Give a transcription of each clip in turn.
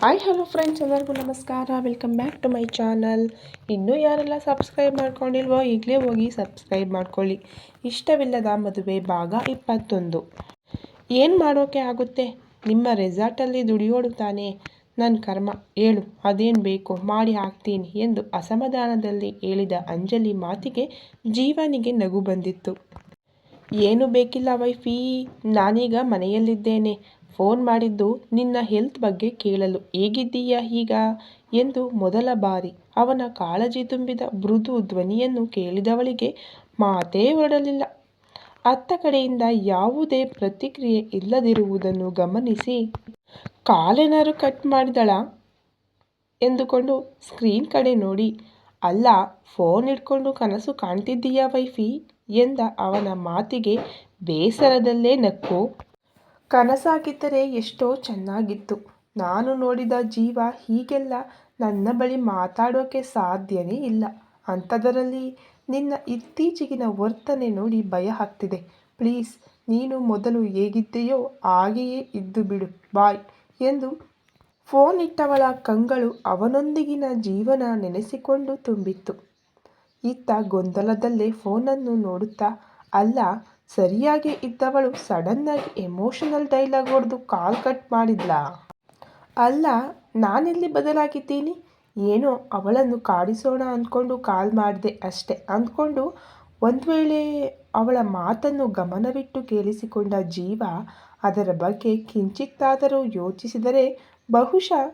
Hi hello friends ಎಲ್ಲರಿಗೂ ನಮಸ್ಕಾರ. Welcome back to my channel ಇನ್ನೂ ಯಾರೆಲ್ಲ ಸಬ್ಸ್ಕ್ರೈಬ್ ಮಾಡ್ಕೊಂಡಿಲ್ವೋ, ಈಗಲೇ ಹೋಗಿ ಸಬ್ಸ್ಕ್ರೈಬ್ ಮಾಡ್ಕೊಳ್ಳಿ. ಇಷ್ಟವಿಲ್ಲದ ಮದುವೆ ಭಾಗ ಇಪ್ಪತ್ತೊಂದು. ಏನು ಮಾಡೋಕ್ಕೆ ಆಗುತ್ತೆ? ನಿಮ್ಮ ರೆಸಾರ್ಟಲ್ಲಿ ದುಡಿಯೋಡು ತಾನೇ ನನ್ನ ಕರ್ಮ. ಹೇಳು, ಅದೇನು ಬೇಕು? ಮಾಡಿ ಹಾಕ್ತೀನಿ ಎಂದು ಅಸಮಾಧಾನದಲ್ಲಿ ಹೇಳಿದ ಅಂಜಲಿ ಮಾತಿಗೆ ಜೀವನಿಗೆ ನಗು ಬಂದಿತ್ತು. ಏನು ಬೇಕಿಲ್ಲ ವೈಫಿ. ನಾನೀಗ ಮನೆಯಲ್ಲಿದ್ದೇನೆ. ಫೋನ್ ಮಾಡಿದ್ದು ನಿನ್ನ ಹೆಲ್ತ್ ಬಗ್ಗೆ ಕೇಳಲು ಹೇಗಿದ್ದೀಯಾ ಈಗ? ಎಂದು ಮೊದಲ ಬಾರಿ ಅವನ ಕಾಳಜಿ ತುಂಬಿದ ಮೃದು ಧ್ವನಿಯನ್ನು ಕೇಳಿದವಳಿಗೆ ಮಾತೇ ಹೊರಡಲಿಲ್ಲ. ಅತ್ತ ಕಡೆಯಿಂದ ಯಾವುದೇ ಪ್ರತಿಕ್ರಿಯೆ ಇಲ್ಲದಿರುವುದನ್ನು ಗಮನಿಸಿ, ಕಾಲೇನಾರು ಕಟ್ ಮಾಡಿದಳ? ಎಂದುಕೊಂಡು ಸ್ಕ್ರೀನ್ ಕಡೆ ನೋಡಿ, ಅಲ್ಲ, ಫೋನ್ ಇಟ್ಕೊಂಡು ಕನಸು ಕಾಣ್ತಿದ್ದೀಯಾ ವೈಫಿ? ಎಂದ ಅವನ ಮಾತಿಗೆ ಬೇಸರದಲ್ಲೇ ನಕ್ಕು. ಕನಸಾಗಿದ್ದರೆ ಎಷ್ಟೋ ಚೆನ್ನಾಗಿತ್ತು. ನಾನು ನೋಡಿದ ಜೀವ ಹೀಗೆಲ್ಲ ನನ್ನ ಬಳಿ ಮಾತಾಡೋಕೆ ಸಾಧ್ಯವೇ ಇಲ್ಲ. ಅಂಥದರಲ್ಲಿ ನಿನ್ನ ಇತ್ತೀಚೆಗಿನ ವರ್ತನೆ ನೋಡಿ ಭಯ ಆಗ್ತಿದೆ ಪ್ಲೀಸ್, ನೀನು ಮೊದಲು ಹೇಗಿದ್ದೆಯೋ ಹಾಗೆಯೇ ಇದ್ದು ಬಿಡು, ಬಾಯ್ ಎಂದು ಫೋನ್ ಇಟ್ಟವಳ ಕಂಗಳು ಅವನೊಂದಿಗಿನ ಜೀವನ ನೆನೆಸಿಕೊಂಡು ತುಂಬಿತ್ತು. ಇತ್ತ ಗೊಂದಲದಲ್ಲೇ ಫೋನನ್ನು ನೋಡುತ್ತಾ, ಅಲ್ಲ ಸರಿಯಾಗಿ ಇದ್ದವಳು ಸಡನ್ನಾಗಿ ಎಮೋಷನಲ್ ಡೈಲಾಗ್ ಹೊಡೆದು ಕಾಲ್ ಕಟ್ ಮಾಡಿದ್ಲಾ. ಅಲ್ಲ, ನಾನೆಲ್ಲಿ ಬದಲಾಗಿದ್ದೀನಿ. ಏನೋ ಅವಳನ್ನು ಕಾಡಿಸೋಣ ಅಂದ್ಕೊಂಡು ಕಾಲ್ ಮಾಡಿದೆ ಅಷ್ಟೆ. ಅಂದ್ಕೊಂಡು ಒಂದು ವೇಳೆ ಅವಳ ಮಾತನ್ನು ಗಮನವಿಟ್ಟು ಕೇಳಿಸಿಕೊಂಡ ಜೀವ ಅದರ ಬಗ್ಗೆ ಕಿಂಚಿತ್ತಾದರೂ ಯೋಚಿಸಿದರೆ ಬಹುಶಃ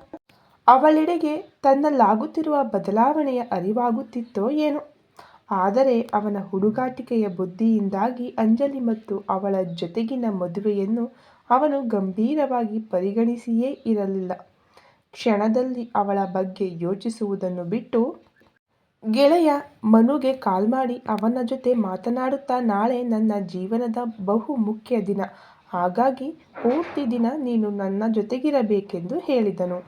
ಅವಳೆಡೆಗೆ ತನ್ನಲ್ಲಾಗುತ್ತಿರುವ ಬದಲಾವಣೆಯ ಅರಿವಾಗುತ್ತಿತ್ತೋ ಏನೋ. ಆದರೆ ಅವನ ಹುಡುಗಾಟಿಕೆಯ ಬುದ್ಧಿಯಿಂದಾಗಿ ಅಂಜಲಿ ಮತ್ತು ಅವಳ ಜೊತೆಗಿನ ಮದುವೆಯನ್ನು ಅವನು ಗಂಭೀರವಾಗಿ ಪರಿಗಣಿಸಿಯೇ ಇರಲಿಲ್ಲ. ಕ್ಷಣದಲ್ಲಿ ಅವಳ ಬಗ್ಗೆ ಯೋಚಿಸುವುದನ್ನು ಬಿಟ್ಟು, ಗೆಳೆಯ ಮನುಗೆ ಕಾಲ್ ಮಾಡಿ ಅವನ ಜೊತೆ ಮಾತನಾಡುತ್ತಾ, ನಾಳೆ ನನ್ನ ಜೀವನದ ಬಹು ಮುಖ್ಯ ದಿನ. ಹಾಗಾಗಿ ಪೂರ್ತಿ ದಿನ ನೀನು ನನ್ನ ಜೊತೆಗಿರಬೇಕೆಂದು ಹೇಳಿದನು.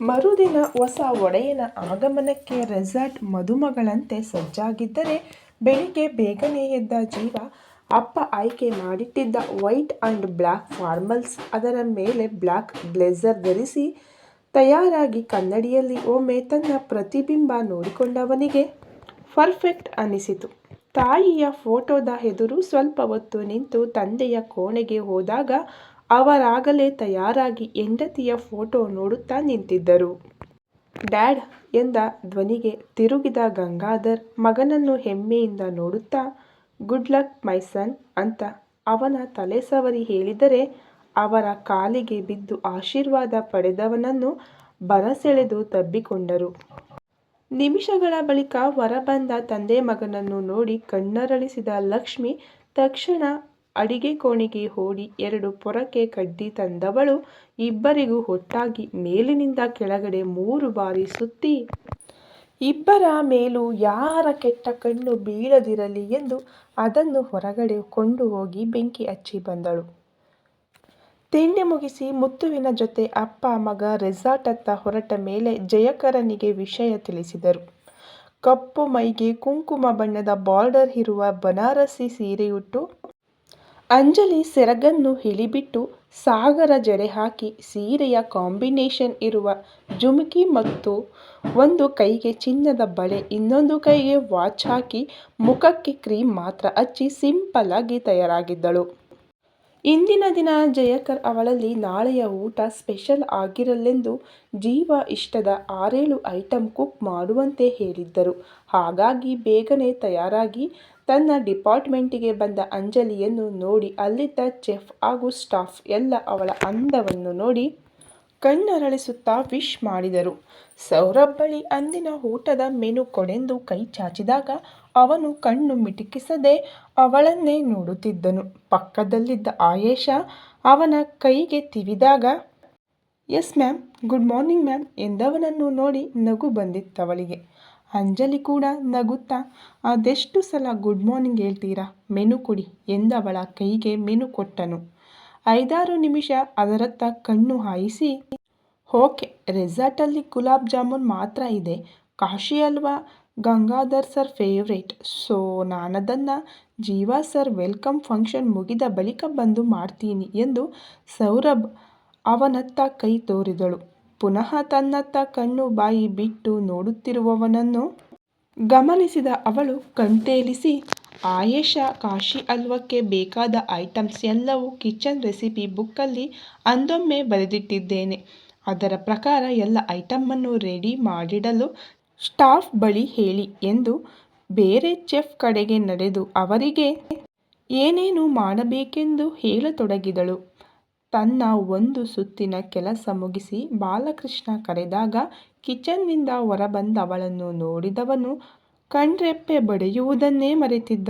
ಮರುದಿನ ಹೊಸ ಒಡೆಯನ ಆಗಮನಕ್ಕೆ ರೆಸಾರ್ಟ್ ಮದುಮಗಳಂತೆ ಸಜ್ಜಾಗಿದ್ದರೆ ಬೆಳಿಗ್ಗೆ ಬೇಗನೆ ಎದ್ದ ಜೀವ ಅಪ್ಪ ಆಯ್ಕೆ ಮಾಡಿಟ್ಟಿದ್ದ ವೈಟ್ ಆ್ಯಂಡ್ ಬ್ಲ್ಯಾಕ್ ಫಾರ್ಮಲ್ಸ್, ಅದರ ಮೇಲೆ ಬ್ಲ್ಯಾಕ್ ಬ್ಲೇಸರ್ ಧರಿಸಿ ತಯಾರಾಗಿ ಕನ್ನಡಿಯಲ್ಲಿ ಒಮ್ಮೆ ತನ್ನ ಪ್ರತಿಬಿಂಬ ನೋಡಿಕೊಂಡವನಿಗೆ ಪರ್ಫೆಕ್ಟ್ ಅನಿಸಿತು. ತಾಯಿಯ ಫೋಟೋದ ಎದುರು ಸ್ವಲ್ಪ ಹೊತ್ತು ನಿಂತು ತಂದೆಯ ಕೋಣೆಗೆ ಹೋದಾಗ ಅವರಾಗಲೇ ತಯಾರಾಗಿ ಹೆಂಡತಿಯ ಫೋಟೋ ನೋಡುತ್ತಾ ನಿಂತಿದ್ದರು. ಡ್ಯಾಡ್, ಎಂದ ಧ್ವನಿಗೆ ತಿರುಗಿದ ಗಂಗಾಧರ್ ಮಗನನ್ನು ಹೆಮ್ಮೆಯಿಂದ ನೋಡುತ್ತಾ, ಗುಡ್ ಲಕ್ ಮೈ ಸನ್ ಅಂತ ಅವನ ತಲೆ ಸವರಿ ಹೇಳಿದರೆ ಅವರ ಕಾಲಿಗೆ ಬಿದ್ದು ಆಶೀರ್ವಾದ ಪಡೆದವನನ್ನು ಬರಸೆಳೆದು ತಬ್ಬಿಕೊಂಡರು. ನಿಮಿಷಗಳ ಬಳಿಕ ಹೊರಬಂದ ತಂದೆ ಮಗನನ್ನು ನೋಡಿ ಕಣ್ಣರಳಿಸಿದ ಲಕ್ಷ್ಮಿ ತಕ್ಷಣ ಅಡಿಗೆ ಕೋಣೆಗೆ ಓಡಿ ಎರಡು ಪೊರಕೆ ಕಡ್ಡಿ ತಂದವಳು ಇಬ್ಬರಿಗೂ ಒಟ್ಟಾಗಿ ಮೇಲಿನಿಂದ ಕೆಳಗಡೆ ಮೂರು ಬಾರಿ ಸುತ್ತಿ, ಇಬ್ಬರ ಮೇಲೂ ಯಾರ ಕೆಟ್ಟ ಕಣ್ಣು ಬೀಳದಿರಲಿ ಎಂದು ಅದನ್ನು ಹೊರಗಡೆ ಕೊಂಡು ಹೋಗಿ ಬೆಂಕಿ ಹಚ್ಚಿ ಬಂದಳು. ತಿಂಡಿ ಮುಗಿಸಿ ಮುತ್ತುವಿನ ಜೊತೆ ಅಪ್ಪ, ಮಗ ರೆಸಾರ್ಟತ್ತ ಹೊರಟ ಮೇಲೆ ಜಯಕರನಿಗೆ ವಿಷಯ ತಿಳಿಸಿದರು. ಕಪ್ಪು ಮೈಗೆ ಕುಂಕುಮ ಬಣ್ಣದ ಬಾರ್ಡರ್ ಇರುವ ಬನಾರಸಿ ಸೀರೆಯುಟ್ಟು ಅಂಜಲಿ ಸೆರಗನ್ನು ಇಳಿಬಿಟ್ಟು ಸಾಗರ ಜಡೆ ಹಾಕಿ ಸೀರೆಯ ಕಾಂಬಿನೇಷನ್ ಇರುವ ಜುಮುಕಿ ಮತ್ತು ಒಂದು ಕೈಗೆ ಚಿನ್ನದ ಬಳೆ, ಇನ್ನೊಂದು ಕೈಗೆ ವಾಚ್ ಹಾಕಿ ಮುಖಕ್ಕೆ ಕ್ರೀಮ್ ಮಾತ್ರ ಹಚ್ಚಿ ಸಿಂಪಲ್ ಆಗಿ ತಯಾರಾಗಿದ್ದಳು. ಇಂದಿನ ದಿನ ಜಯಕರ್ ಅವಳಲ್ಲಿ ನಾಳೆಯ ಊಟ ಸ್ಪೆಷಲ್ ಆಗಿರಲೆಂದು ಜೀವ ಇಷ್ಟದ ಆರೇಳು ಐಟಂ ಕುಕ್ ಮಾಡುವಂತೆ ಹೇಳಿದ್ದರು. ಹಾಗಾಗಿ ಬೇಗನೆ ತಯಾರಾಗಿ ತನ್ನ ಡಿಪಾರ್ಟ್ಮೆಂಟಿಗೆ ಬಂದ ಅಂಜಲಿಯನ್ನು ನೋಡಿ ಅಲ್ಲಿದ್ದ ಚೆಫ್ ಹಾಗೂ ಸ್ಟಾಫ್ ಎಲ್ಲ ಅವಳ ಅಂದವನ್ನು ನೋಡಿ ಕಣ್ಣರಳಿಸುತ್ತಾ ವಿಶ್ ಮಾಡಿದರು. ಸೌರಭ್ ಬಳಿ ಅಂದಿನ ಊಟದ ಮೆನು ಕೊಡೆಂದು ಕೈ ಚಾಚಿದಾಗ ಅವನು ಕಣ್ಣು ಮಿಟುಕಿಸದೆ ಅವಳನ್ನೇ ನೋಡುತ್ತಿದ್ದನು. ಪಕ್ಕದಲ್ಲಿದ್ದ ಆಯೇಶ ಅವನ ಕೈಗೆ ತಿವಿದಾಗ yes ma'am good morning ma'am ಎಂದವನನ್ನು ನೋಡಿ ನಗು ಬಂದಿತ್ತವಳಿಗೆ. ಅಂಜಲಿ ಕೂಡ ನಗುತ್ತಾ, ಅದೆಷ್ಟು ಸಲ ಗುಡ್ ಮಾರ್ನಿಂಗ್ ಹೇಳ್ತೀರಾ ಮೆನು ಕೊಡಿ ಎಂದವಳ ಕೈಗೆ ಮೆನು ಕೊಟ್ಟನು. ಐದಾರು ನಿಮಿಷ ಅದರತ್ತ ಕಣ್ಣು ಹಾಯಿಸಿ, ಓಕೆ ರೆಸಾರ್ಟಲ್ಲಿ ಗುಲಾಬ್ ಜಾಮೂನ್ ಮಾತ್ರ ಇದೆ ಕಾಶಿ ಅಲ್ವಾ ಗಂಗಾಧರ್ ಸರ್ ಫೇವ್ರೇಟ್ ಸೊ ನಾನದನ್ನು ಜೀವಾ ಸರ್ ವೆಲ್ಕಮ್ ಫಂಕ್ಷನ್ ಮುಗಿದ ಬಳಿಕ ಬಂದು ಮಾಡ್ತೀನಿ ಎಂದು ಸೌರಭ್ ಅವನತ್ತ ಕೈ ತೋರಿದಳು. ಪುನಃ ತನ್ನತ್ತ ಕಣ್ಣು ಬಾಯಿ ಬಿಟ್ಟು ನೋಡುತ್ತಿರುವವನನ್ನು ಗಮನಿಸಿದ ಅವಳು ಕಣ್ತೇಲಿಸಿ ಆಯೇಷಾ, ಕಾಶಿ ಅಲ್ವಕ್ಕೆ ಬೇಕಾದ ಐಟಮ್ಸ್ ಎಲ್ಲವೂ ಕಿಚನ್ ರೆಸಿಪಿ ಬುಕ್ಕಲ್ಲಿ ಅಂದೊಮ್ಮೆ ಬರೆದಿಟ್ಟಿದ್ದೇನೆ. ಅದರ ಪ್ರಕಾರ ಎಲ್ಲ ಐಟಮನ್ನು ರೆಡಿ ಮಾಡಿಡಲು ಸ್ಟಾಫ್ ಬಳಿ ಹೇಳಿ ಎಂದು ಬೇರೆ ಚೆಫ್ ಕಡೆಗೆ ನಡೆದು ಅವರಿಗೆ, ಏನೇನು ಮಾಡಬೇಕೆಂದು ಹೇಳತೊಡಗಿದಳು. ತನ್ನ ಒಂದು ಸುತ್ತಿನ ಕೆಲಸ ಮುಗಿಸಿ ಬಾಲಕೃಷ್ಣ ಕರೆದಾಗ ಕಿಚನ್ನಿಂದ ಹೊರಬಂದವಳನ್ನು ನೋಡಿದವನು ಕಣ್ರೆಪ್ಪೆ ಬಡಿಯುವುದನ್ನೇ ಮರೆತಿದ್ದ.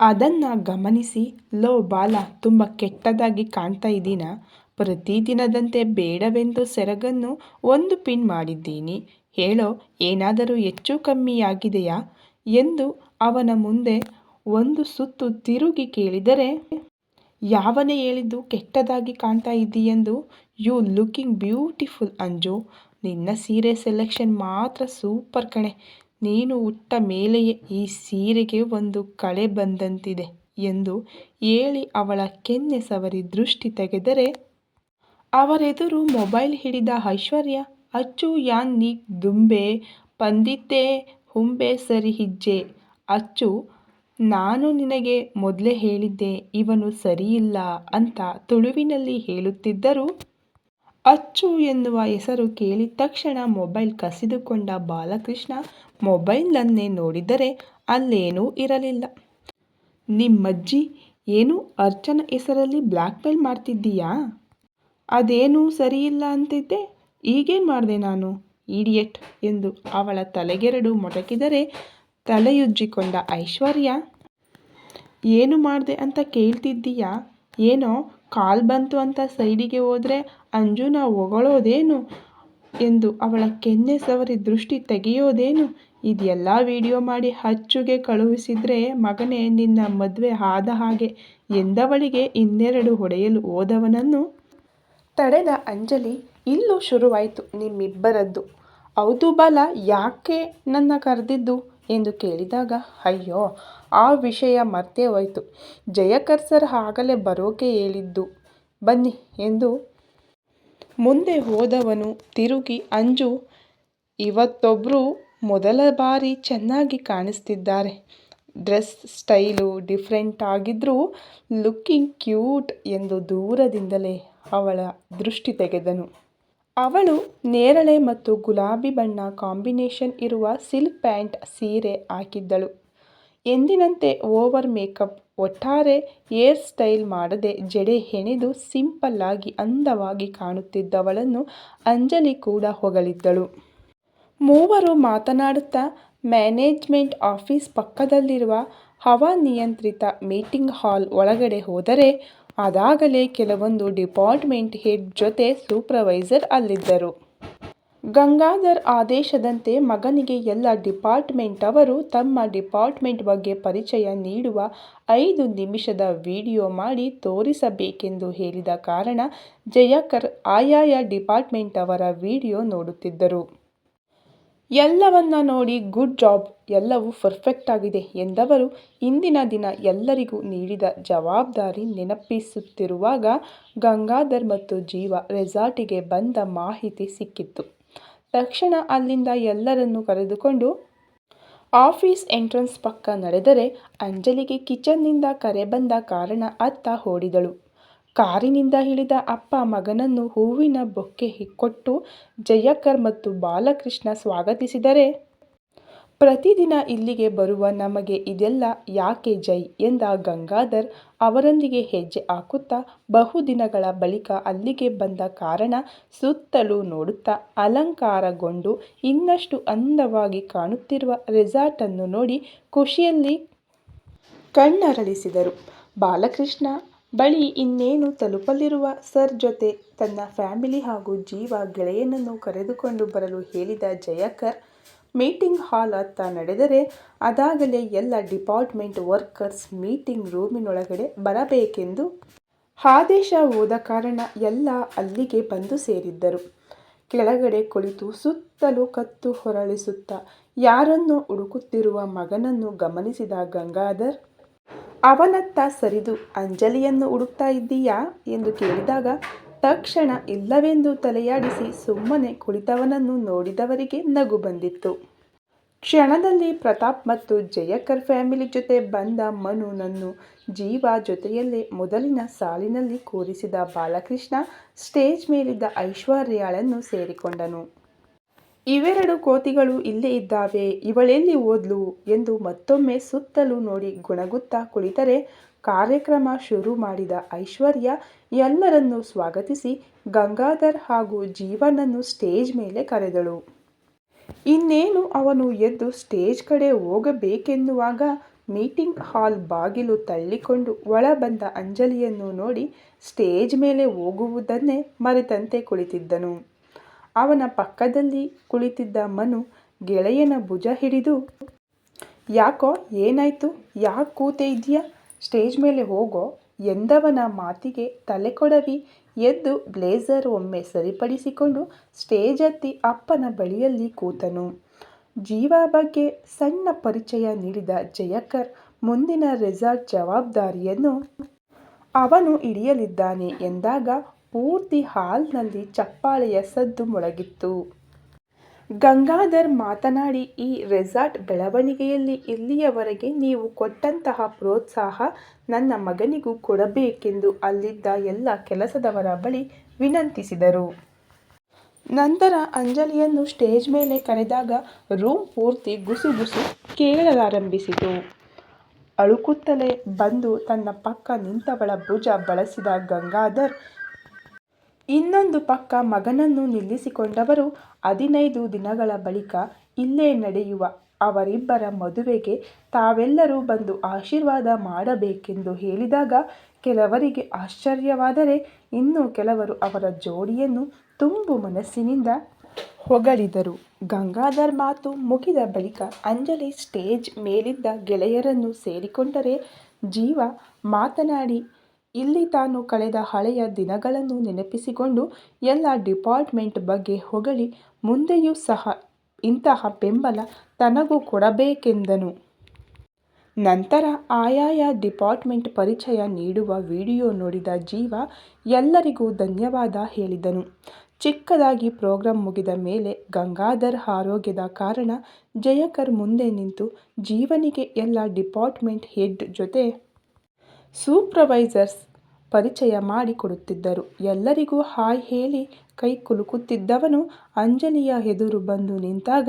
ಅದನ್ನ ಗಮನಿಸಿ, ಲೋ ಬಾಲ, ತುಂಬ ಕೆಟ್ಟದಾಗಿ ಕಾಣ್ತಾ ಇದ್ದೀನಾ? ಪ್ರತಿದಿನದಂತೆ ಬೇಡವೆಂದು ಸೆರಗನ್ನು ಒಂದು ಪಿನ್ ಮಾಡಿದ್ದೀನಿ. ಹೇಳೋ, ಏನಾದರೂ ಹೆಚ್ಚು ಕಮ್ಮಿಯಾಗಿದೆಯಾ ಎಂದು ಅವನ ಮುಂದೆ ಒಂದು ಸುತ್ತು ತಿರುಗಿ ಕೇಳಿದರೆ ಯಾವನೇ ಹೇಳಿದ್ದು ಕೆಟ್ಟದಾಗಿ ಕಾಣ್ತಾ ಇದ್ದೀಯೆಂದು? You looking beautiful Anju. ನಿನ್ನ ಸೀರೆ ಸೆಲೆಕ್ಷನ್ ಮಾತ್ರ ಸೂಪರ್ ಕಣೆ. ನೀನು ಉಟ್ಟ ಮೇಲೆಯೇ ಈ ಸೀರೆಗೆ ಒಂದು ಕಳೆ ಬಂದಂತಿದೆ ಎಂದು ಹೇಳಿ ಅವಳ ಕೆನ್ನೆ ಸವರಿ ದೃಷ್ಟಿ ತೆಗೆದರೆ, ಅವರೆದುರು ಮೊಬೈಲ್ ಹಿಡಿದ ಐಶ್ವರ್ಯ, ಅಚ್ಚು ಯಾನ್ ನೀ ದುಂಬೆ, ಪಂದಿತ್ತೆ, ಹುಂಬೆ ಸರಿ ಹಿಜ್ಜೆ, ಅಚ್ಚು ನಾನು ನಿನಗೆ ಮೊದಲೇ ಹೇಳಿದ್ದೆ, ಇವನು ಸರಿಯಿಲ್ಲ ಅಂತ ತುಳುವಿನಲ್ಲಿ ಹೇಳುತ್ತಿದ್ದರು? ಅಚ್ಚು ಎನ್ನುವ ಹೆಸರು ಕೇಳಿದ ತಕ್ಷಣ ಮೊಬೈಲ್ ಕಸಿದುಕೊಂಡ ಬಾಲಕೃಷ್ಣ ಮೊಬೈಲನ್ನೇ ನೋಡಿದರೆ ಅಲ್ಲೇನೂ ಇರಲಿಲ್ಲ. ನಿಮ್ಮಜ್ಜಿ, ಏನು ಅರ್ಚನ ಹೆಸರಲ್ಲಿ ಬ್ಲ್ಯಾಕ್ಮೇಲ್ ಮಾಡ್ತಿದ್ದೀಯಾ? ಅದೇನೂ ಸರಿಯಿಲ್ಲ ಅಂತಿದ್ದೆ, ಈಗೇನು ಮಾಡಿದೆ ನಾನು, ಈಡಿಯಟ್ ಎಂದು ಅವಳ ತಲೆಗೆರಡು ಮೊಟಕಿದರೆ ತಲೆಯುಜ್ಜಿಕೊಂಡ ಐಶ್ವರ್ಯ, ಏನು ಮಾಡಿದೆ ಅಂತ ಕೇಳ್ತಿದ್ದೀಯಾ? ಏನೋ ಕಾಲ್ ಬಂತು ಅಂತ ಸೈಡಿಗೆ ಹೋದರೆ ಅಂಜುನ ಹೊಗಳೋದೇನು? ಎಂದು ಅವಳ ಕೆನ್ನೆ ಸವರಿ ದೃಷ್ಟಿ ತೆಗೆಯೋದೇನು? ಇದೆಲ್ಲ ವಿಡಿಯೋ ಮಾಡಿ ಹಚ್ಚುಗೆ ಕಳುಹಿಸಿದರೆ ಮಗನೇ ನಿನ್ನ ಮದುವೆ ಆದ ಹಾಗೆ ಎಂದವಳಿಗೆ ಇನ್ನೆರಡು ಹೊಡೆಯಲು ಹೋದವನನ್ನು? ತಡೆದ ಅಂಜಲಿ, ಇಲ್ಲೂ ಶುರುವಾಯಿತು ನಿಮ್ಮಿಬ್ಬರದ್ದು. ಹೌದು ಬಾಲ, ಯಾಕೆ ನನ್ನ ಕರೆದಿದ್ದು? ಎಂದು ಕೇಳಿದಾಗ, ಅಯ್ಯೋ, ಆ ವಿಷಯ ಮರ್ತೇ ಹೋಯ್ತು. ಜಯಕರ್ ಸರ್ ಆಗಲೇ ಬರೋಕೆ ಹೇಳಿದ್ದು. ಬನ್ನಿ ಎಂದು ಮುಂದೆ ಹೋದವನು ತಿರುಗಿ, ಅಂಜು ಇವತ್ತೊಬ್ಬರು ಮೊದಲ ಬಾರಿ ಚೆನ್ನಾಗಿ ಕಾಣಿಸ್ತಿದ್ದಾರೆ. ಡ್ರೆಸ್ ಸ್ಟೈಲು ಡಿಫ್ರೆಂಟ್ ಆಗಿದ್ದರೂ ಲುಕ್ಕಿಂಗ್ ಕ್ಯೂಟ್ ಎಂದು ದೂರದಿಂದಲೇ ಅವಳ ದೃಷ್ಟಿ ತೆಗೆದನು. ಅವಳು ನೇರಳೆ ಮತ್ತು ಗುಲಾಬಿ ಬಣ್ಣ ಕಾಂಬಿನೇಷನ್ ಇರುವ ಸಿಲ್ಕ್ ಪ್ಯಾಂಟ್ ಸೀರೆ ಹಾಕಿದ್ದಳು. ಎಂದಿನಂತೆ ಓವರ್ ಮೇಕಪ್, ಒಟ್ಟಾರೆ ಹೇರ್ ಸ್ಟೈಲ್ ಮಾಡದೆ ಜಡೆ ಹೆಣೆದು ಸಿಂಪಲ್ ಆಗಿ ಅಂದವಾಗಿ ಕಾಣುತ್ತಿದ್ದವಳನ್ನು ಅಂಜಲಿ ಕೂಡ ಹೊಗಳಿದ್ದಳು. ಮೂವರು ಮಾತನಾಡುತ್ತಾ ಮ್ಯಾನೇಜ್ಮೆಂಟ್ ಆಫೀಸ್ ಪಕ್ಕದಲ್ಲಿರುವ ಹವಾನಿಯಂತ್ರಿತ ಮೀಟಿಂಗ್ ಹಾಲ್ ಒಳಗಡೆ ಹೋದರೆ ಅದಾಗಲೇ ಕೆಲವೊಂದು ಡಿಪಾರ್ಟ್ಮೆಂಟ್ ಹೆಡ್ ಜೊತೆ ಸೂಪರ್ವೈಸರ್ ಅಲ್ಲಿದ್ದರು. ಗಂಗಾಧರ್ ಆದೇಶದಂತೆ ಮಗನಿಗೆ ಎಲ್ಲ ಡಿಪಾರ್ಟ್ಮೆಂಟ್ ಅವರು ತಮ್ಮ ಡಿಪಾರ್ಟ್ಮೆಂಟ್ ಬಗ್ಗೆ ಪರಿಚಯ ನೀಡುವ ಐದು ನಿಮಿಷದ ವಿಡಿಯೋ ಮಾಡಿ ತೋರಿಸಬೇಕೆಂದು ಹೇಳಿದ ಕಾರಣ ಜಯಕರ್ ಆಯಾಯ ಡಿಪಾರ್ಟ್ಮೆಂಟ್ ಅವರ ವಿಡಿಯೋ ನೋಡುತ್ತಿದ್ದರು. ಎಲ್ಲವನ್ನ ನೋಡಿ ಗುಡ್ ಜಾಬ್ ಎಲ್ಲವೂ ಪರ್ಫೆಕ್ಟ್ ಆಗಿದೆ ಎಂದವರು ಇಂದಿನ ದಿನ ಎಲ್ಲರಿಗೂ ನೀಡಿದ ಜವಾಬ್ದಾರಿ ನೆನಪಿಸುತ್ತಿರುವಾಗ ಗಂಗಾಧರ್ ಮತ್ತು ಜೀವ ರೆಸಾರ್ಟಿಗೆ ಬಂದ ಮಾಹಿತಿ ಸಿಕ್ಕಿತ್ತು. ತಕ್ಷಣ ಅಲ್ಲಿಂದ ಎಲ್ಲರನ್ನು ಕರೆದುಕೊಂಡು ಆಫೀಸ್ ಎಂಟ್ರೆನ್ಸ್ ಪಕ್ಕ ನಡೆದರೆ ಅಂಜಲಿಗೆ ಕಿಚನ್ನಿಂದ ಕರೆ ಬಂದ ಕಾರಣ ಅತ್ತ ಓಡಿದಳು. ಕಾರಿನಿಂದ ಇಳಿದ ಅಪ್ಪ ಮಗನನ್ನು ಹೂವಿನ ಬೊಕ್ಕೆ ಕೊಟ್ಟು ಜಯಕರ್ ಮತ್ತು ಬಾಲಕೃಷ್ಣ ಸ್ವಾಗತಿಸಿದರೆ, ಪ್ರತಿದಿನ ಇಲ್ಲಿಗೆ ಬರುವ ನಮಗೆ ಇದೆಲ್ಲ ಯಾಕೆ ಜೈ ಎಂದ ಗಂಗಾಧರ್ ಅವರೊಂದಿಗೆ ಹೆಜ್ಜೆ ಹಾಕುತ್ತಾ ಬಹುದಿನಗಳ ಬಳಿಕ ಅಲ್ಲಿಗೆ ಬಂದ ಕಾರಣ ಸುತ್ತಲೂ ನೋಡುತ್ತಾ ಅಲಂಕಾರಗೊಂಡು ಇನ್ನಷ್ಟು ಅಂದವಾಗಿ ಕಾಣುತ್ತಿರುವ ರೆಸಾರ್ಟನ್ನು ನೋಡಿ ಖುಷಿಯಲ್ಲಿ ಕಣ್ಣರಳಿಸಿದರು. ಬಾಲಕೃಷ್ಣ ಬಳಿ ಇನ್ನೇನು ತಲುಪಲಿರುವ ಸರ್ ಜೊತೆ ತನ್ನ ಫ್ಯಾಮಿಲಿ ಹಾಗೂ ಜೀವ ಗೆಳೆಯನನ್ನು ಕರೆದುಕೊಂಡು ಬರಲು ಹೇಳಿದ ಜಯಕರ್, ಮೀಟಿಂಗ್ ಹಾಲ್ ಅತ್ತ ನಡೆದರೆ ಅದಾಗಲೇ ಎಲ್ಲ ಡಿಪಾರ್ಟ್ಮೆಂಟ್ ವರ್ಕರ್ಸ್ ಮೀಟಿಂಗ್ ರೂಮಿನೊಳಗಡೆ ಬರಬೇಕೆಂದು ಆದೇಶ ಹೋದ ಕಾರಣ ಎಲ್ಲ ಅಲ್ಲಿಗೆ ಬಂದು ಸೇರಿದ್ದರು. ಕೆಳಗಡೆ ಕುಳಿತು ಸುತ್ತಲೂ ಕತ್ತು ಹೊರಳಿಸುತ್ತಾ ಯಾರನ್ನು ಹುಡುಕುತ್ತಿರುವ ಮಗನನ್ನು ಗಮನಿಸಿದ ಗಂಗಾಧರ್ ಅವನತ್ತ ಸರಿದು ಅಂಜಲಿಯನ್ನು ಹುಡುಕ್ತಾ ಇದ್ದೀಯಾ ಎಂದು ಕೇಳಿದಾಗ, ತಕ್ಷಣ ಇಲ್ಲವೆಂದು ತಲೆಯಾಡಿಸಿ ಸುಮ್ಮನೆ ಕುಳಿತವನನ್ನು ನೋಡಿದವರಿಗೆ ನಗು ಬಂದಿತ್ತು. ಕ್ಷಣದಲ್ಲಿ ಪ್ರತಾಪ್ ಮತ್ತು ಜಯಕರ್ ಫ್ಯಾಮಿಲಿ ಜೊತೆ ಬಂದ ಮನುನನ್ನು ಜೀವ ಜೊತೆಯಲ್ಲೇ ಮೊದಲಿನ ಸಾಲಿನಲ್ಲಿ ಕೂರಿಸಿದ ಬಾಲಕೃಷ್ಣ ಸ್ಟೇಜ್ ಮೇಲಿದ್ದ ಐಶ್ವರ್ಯಾಳನ್ನು ಸೇರಿಕೊಂಡನು. ಇವೆರಡು ಕೋತಿಗಳು ಇಲ್ಲೇ ಇದ್ದಾವೆ, ಇವಳೆಲ್ಲಿ ಓದ್ಲು ಎಂದು ಮತ್ತೊಮ್ಮೆ ಸುತ್ತಲೂ ನೋಡಿ ಗುಣಗುತ್ತಾ ಕುಳಿತರೆ ಕಾರ್ಯಕ್ರಮ ಶುರು ಮಾಡಿದ ಐಶ್ವರ್ಯ ಎಲ್ಲರನ್ನೂ ಸ್ವಾಗತಿಸಿ ಗಂಗಾಧರ್ ಹಾಗೂ ಜೀವನನ್ನು ಸ್ಟೇಜ್ ಮೇಲೆ ಕರೆದಳು. ಇನ್ನೇನು ಅವನು ಎದ್ದು ಸ್ಟೇಜ್ ಕಡೆ ಹೋಗಬೇಕೆನ್ನುವಾಗ ಮೀಟಿಂಗ್ ಹಾಲ್ ಬಾಗಿಲು ತಳ್ಳಿಕೊಂಡು ಒಳ ಬಂದ ಅಂಜಲಿಯನ್ನು ನೋಡಿ ಸ್ಟೇಜ್ ಮೇಲೆ ಹೋಗುವುದನ್ನೇ ಮರೆತಂತೆ ಕುಳಿತಿದ್ದನು. ಅವನ ಪಕ್ಕದಲ್ಲಿ ಕುಳಿತಿದ್ದ ಮನು ಗೆಳೆಯನ ಭುಜ ಹಿಡಿದು, ಯಾಕೋ, ಏನಾಯ್ತು? ಯಾಕೆ ಕೂತೆ ಇದೆಯಾ ಸ್ಟೇಜ್ ಮೇಲೆ ಹೋಗೋ. ಎಂದವನ ಮಾತಿಗೆ ತಲೆಕೊಡವಿ ಎದ್ದು ಬ್ಲೇಸರ್ ಒಮ್ಮೆ ಸರಿಪಡಿಸಿಕೊಂಡು ಸ್ಟೇಜ್ ಹತ್ತಿ ಅಪ್ಪನ ಬಳಿಯಲ್ಲಿ ಕೂತನು. ಜೀವ ಬಗ್ಗೆ ಸಣ್ಣ ಪರಿಚಯ ನೀಡಿದ ಜಯಕರ್ ಮುಂದಿನ ರೆಸಾರ್ಟ್ ಜವಾಬ್ದಾರಿಯನ್ನು ಅವನು ಹಿಡಿಯಲಿದ್ದಾನೆ ಎಂದಾಗ ಪೂರ್ತಿ ಹಾಲ್ನಲ್ಲಿ ಚಪ್ಪಾಳೆಯ ಸದ್ದು ಮೊಳಗಿತ್ತು. ಗಂಗಾಧರ್ ಮಾತನಾಡಿ, ಈ ರೆಸಾರ್ಟ್ ಬೆಳವಣಿಗೆಯಲ್ಲಿ ಇಲ್ಲಿಯವರೆಗೆ ನೀವು ಕೊಟ್ಟಂತಹ ಪ್ರೋತ್ಸಾಹ ನನ್ನ ಮಗನಿಗೂ ಕೊಡಬೇಕೆಂದು ಅಲ್ಲಿದ್ದ ಎಲ್ಲ ಕೆಲಸದವರ ಬಳಿ ವಿನಂತಿಸಿದರು. ನಂತರ ಅಂಜಲಿಯನ್ನು ಸ್ಟೇಜ್ ಮೇಲೆ ಕರೆದಾಗ ರೂಮ್ ಪೂರ್ತಿ ಗುಸುಗುಸು ಕೇಳಲಾರಂಭಿಸಿತು. ಅಳುಕುತ್ತಲೇ ಬಂದು ತನ್ನ ಪಕ್ಕ ನಿಂತವಳ ಭುಜ ಬಳಸಿದ ಗಂಗಾಧರ್ ಇನ್ನೊಂದು ಪಕ್ಕ ಮಗನನ್ನು ನಿಲ್ಲಿಸಿಕೊಂಡವರು ಹದಿನೈದು ದಿನಗಳ ಬಳಿಕ ಇಲ್ಲೇ ನಡೆಯುವ ಅವರಿಬ್ಬರ ಮದುವೆಗೆ ತಾವೆಲ್ಲರೂ ಬಂದು ಆಶೀರ್ವಾದ ಮಾಡಬೇಕೆಂದು ಹೇಳಿದಾಗ ಕೆಲವರಿಗೆ ಆಶ್ಚರ್ಯವಾದರೆ ಇನ್ನು ಕೆಲವರು ಅವರ ಜೋಡಿಯನ್ನು ತುಂಬು ಮನಸ್ಸಿನಿಂದ ಹೊಗಳಿದರು. ಗಂಗಾಧರ್ ಮಾತು ಮುಗಿದ ಬಳಿಕ ಅಂಜಲಿ ಸ್ಟೇಜ್ ಮೇಲಿದ್ದ ಗೆಳೆಯರನ್ನು ಸೇರಿಕೊಂಡರೆ ಜೀವ ಮಾತನಾಡಿ ಇಲ್ಲಿ ತಾನು ಕಳೆದ ಹಳೆಯ ದಿನಗಳನ್ನು ನೆನಪಿಸಿಕೊಂಡು ಎಲ್ಲ ಡಿಪಾರ್ಟ್ಮೆಂಟ್ ಬಗ್ಗೆ ಹೊಗಳಿ ಮುಂದೆಯೂ ಸಹ ಇಂತಹ ಬೆಂಬಲ ತನಗೂ ಕೊಡಬೇಕೆಂದನು. ನಂತರ ಆಯಾಯ ಡಿಪಾರ್ಟ್ಮೆಂಟ್ ಪರಿಚಯ ನೀಡುವ ವಿಡಿಯೋ ನೋಡಿದ ಜೀವ ಎಲ್ಲರಿಗೂ ಧನ್ಯವಾದ ಹೇಳಿದನು. ಚಿಕ್ಕದಾಗಿ ಪ್ರೋಗ್ರಾಂ ಮುಗಿದ ಮೇಲೆ ಗಂಗಾಧರ್ ಆರೋಗ್ಯದ ಕಾರಣ ಜಯಕರ್ ಮುಂದೆ ನಿಂತು ಜೀವನಿಗೆ ಎಲ್ಲ ಡಿಪಾರ್ಟ್ಮೆಂಟ್ ಹೆಡ್ ಜೊತೆ ಸೂಪರ್ವೈಸರ್ಸ್ ಪರಿಚಯ ಮಾಡಿಕೊಡುತ್ತಿದ್ದರು. ಎಲ್ಲರಿಗೂ ಹಾಯ್ ಹೇಳಿ ಕೈ ಕುಲುಕುತ್ತಿದ್ದವನು ಅಂಜಲಿಯ ಎದುರು ಬಂದು ನಿಂತಾಗ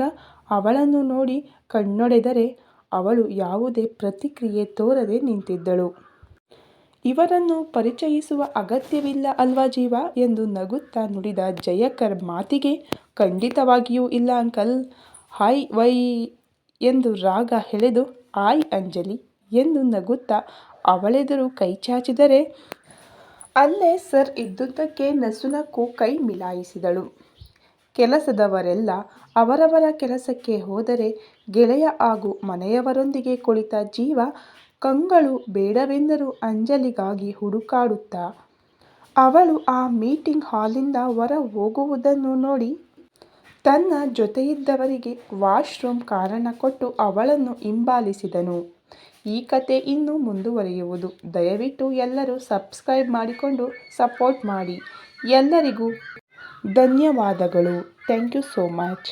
ಅವಳನ್ನು ನೋಡಿ ಕಣ್ಣೊಡೆದರೆ ಅವಳು ಯಾವುದೇ ಪ್ರತಿಕ್ರಿಯೆ ತೋರದೆ ನಿಂತಿದ್ದಳು. ಇವರನ್ನು ಪರಿಚಯಿಸುವ ಅಗತ್ಯವಿಲ್ಲ ಅಲ್ವಾ ಜೀವ ಎಂದು ನಗುತ್ತಾ ನುಡಿದ ಜಯಕರ್ ಮಾತಿಗೆ ಖಂಡಿತವಾಗಿಯೂ ಇಲ್ಲ ಅಂಕಲ್. ಹಾಯ್ ವೈ ಎಂದು ರಾಗ ಎಳೆದು, ಆಯ್ ಅಂಜಲಿ ಎಂದು ನಗುತ್ತಾ ಅವಳೆದುರು ಕೈಚಾಚಿದರೆ ಅಲ್ಲೇ ಸರ್ ಇದ್ದುದಕ್ಕೆ ನಸುನಕ್ಕೂ ಕೈ ಮಿಲಾಯಿಸಿದಳು. ಕೆಲಸದವರೆಲ್ಲ ಅವರವರ ಕೆಲಸಕ್ಕೆ ಹೋದರೆ ಗೆಳೆಯ ಹಾಗೂ ಮನೆಯವರೊಂದಿಗೆ ಕುಳಿತ ಜೀವ ಕಂಗಳು ಬೇಡವೆಂದರೂ ಅಂಜಲಿಗಾಗಿ ಹುಡುಕಾಡುತ್ತಾ, ಅವಳು ಆ ಮೀಟಿಂಗ್ ಹಾಲಿಂದ ಹೊರ ಹೋಗುವುದನ್ನು ನೋಡಿ ತನ್ನ ಜೊತೆಯಿದ್ದವರಿಗೆ ವಾಶ್ರೂಮ್ ಕಾರಣ ಕೊಟ್ಟು ಅವಳನ್ನು ಹಿಂಬಾಲಿಸಿದನು. ಈ ಕತೆ ಇನ್ನೂ ಮುಂದುವರಿಯುವುದು. ದಯವಿಟ್ಟು ಎಲ್ಲರೂ ಸಬ್ಸ್ಕ್ರೈಬ್ ಮಾಡಿಕೊಂಡು ಸಪೋರ್ಟ್ ಮಾಡಿ. ಎಲ್ಲರಿಗೂ ಧನ್ಯವಾದಗಳು. Thank you so much.